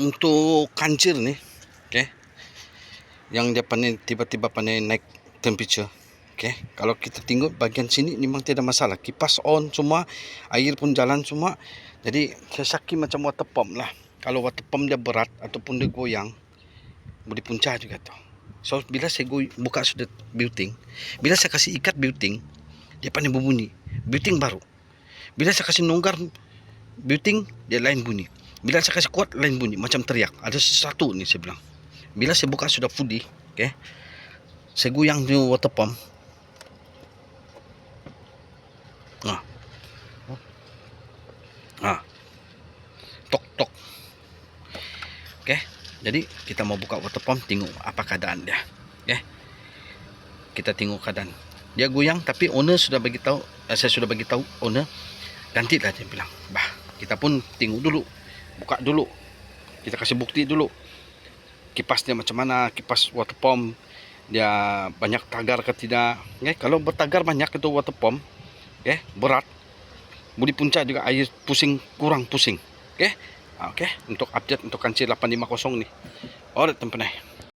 untuk kancir ni, okay, yang dia pandai tiba-tiba pandai naik temperature, okay, kalau kita tengok bahagian sini memang tiada masalah, kipas on semua, air pun jalan semua, jadi saya syaki macam water pump lah. Kalau water pump dia berat ataupun dia goyang, boleh puncah juga tu. So bila saya goy, buka sudah building, bila saya kasih ikat building, dia pandai berbunyi. Building baru. Bila saya kasih longgar building, dia lain bunyi. Bila saya kasih kuat, lain bunyi. Macam teriak. Ada sesuatu ni saya bilang. Bila saya buka sudah fully, okay, saya goyang di water pump. Ah. Ah. Tok tok. Okay. Jadi kita mau buka water pump tengok apa keadaan dia. Okay. Kita tengok keadaan. Dia goyang tapi owner sudah bagi tahu, eh, saya sudah bagi tahu owner gantilah dia bilang. Bah, kita pun tengok dulu. Buka dulu. Kita kasih bukti dulu. Kipasnya macam mana, kipas water pump dia banyak tagar ke tidak. Okay. Kalau bertagar banyak itu water pump, okay, berat. Boleh puncak juga air pusing kurang pusing. Okay. Okay. Untuk update untuk kancil 850 ni. Alright, tempat